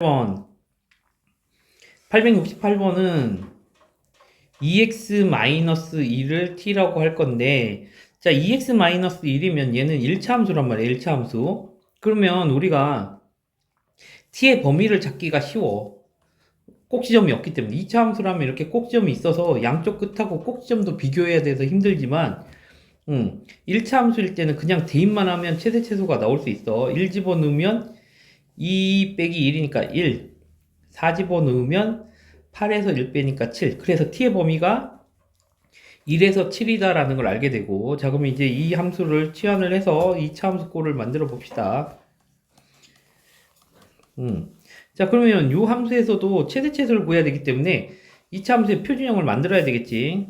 8번. 868번은 E 2x-1을 t라고 할 건데 자 2x-1이면 얘는 1차 함수란 말이에요 1차 함수. 그러면 우리가 t의 범위를 찾기가 쉬워. 꼭지점이 없기 때문에. 2차 함수라면 이렇게 꼭지점이 있어서 양쪽 끝하고 꼭지점도 비교해야 돼서 힘들지만 음, 1차 함수일 때는 그냥 대입만 하면 최대 최소가 나올 수 있어. 1 집어넣으면 2 빼기 1이니까 1 4 집어넣으면 8에서 1 빼니까 7 그래서 t의 범위가 1에서 7이다라는 걸 알게 되고 자 그러면 이제 이 함수를 치환을 해서 2차 함수 꼴을 만들어 봅시다. 음. 자 그러면 이 함수에서도 최대 최소를 구해야 되기 때문에 2차 함수의 표준형을 만들어야 되겠지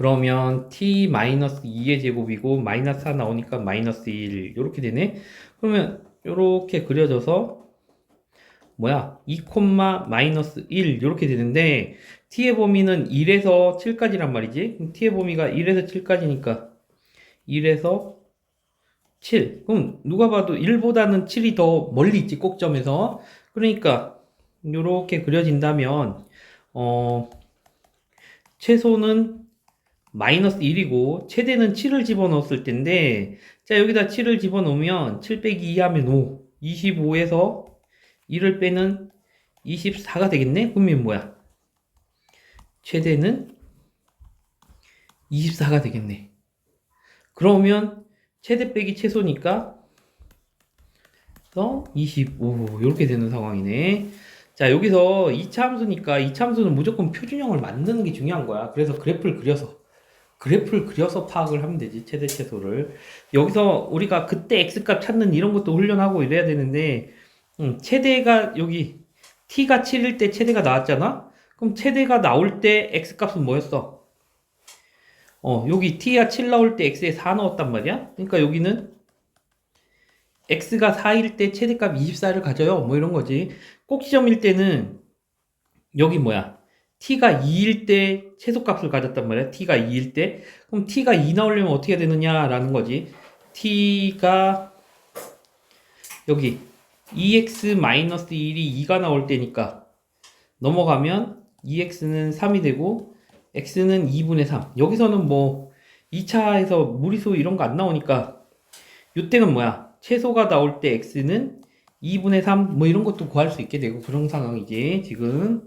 그러면 t 마이너스 2의 제곱이고 마이너스 4 나오니까 마이너스 1 이렇게 되네. 그러면 이렇게 그려져서 뭐야? 2 콤마 마이너스 1 이렇게 되는데 t의 범위는 1에서 7까지란 말이지. t의 범위가 1에서 7까지니까 1에서 7 그럼 누가 봐도 1보다는 7이 더 멀리 있지 꼭점에서. 그러니까 이렇게 그려진다면 어 최소는 마이너스 1이고 최대는 7을 집어넣었을 텐데 자 여기다 7을 집어넣으면 7 빼기 2 하면 5 25에서 1을 빼는 24가 되겠네? 그러면 뭐야? 최대는 24가 되겠네. 그러면 최대 빼기 최소니까 더25 이렇게 되는 상황이네. 자 여기서 2차 함수니까 2차 함수는 무조건 표준형을 만드는 게 중요한 거야. 그래서 그래프를 그려서 그래프를 그려서 파악을 하면 되지 최대 최소를. 여기서 우리가 그때 x값 찾는 이런 것도 훈련하고 이래야 되는데 음, 최대가 여기 t가 7일 때 최대가 나왔잖아? 그럼 최대가 나올 때 x값은 뭐였어? 어 여기 t가 7 나올 때 x에 4 넣었단 말이야? 그러니까 여기는 x가 4일 때 최대값 24를 가져요. 뭐 이런 거지. 꼭지점일 때는 여기 뭐야 t가 2일 때 최소값을 가졌단 말이야. t가 2일 때. 그럼 t가 2 나오려면 어떻게 되느냐라는 거지. t가 여기 2x-1이 2가 나올 때니까 넘어가면 2x는 3이 되고 x는 2분의 3. 여기서는 뭐 2차에서 무리수 이런 거 안 나오니까 요때는 뭐야? 최소가 나올 때 x는 2분의 3 뭐 이런 것도 구할 수 있게 되고 그런 상황이지 지금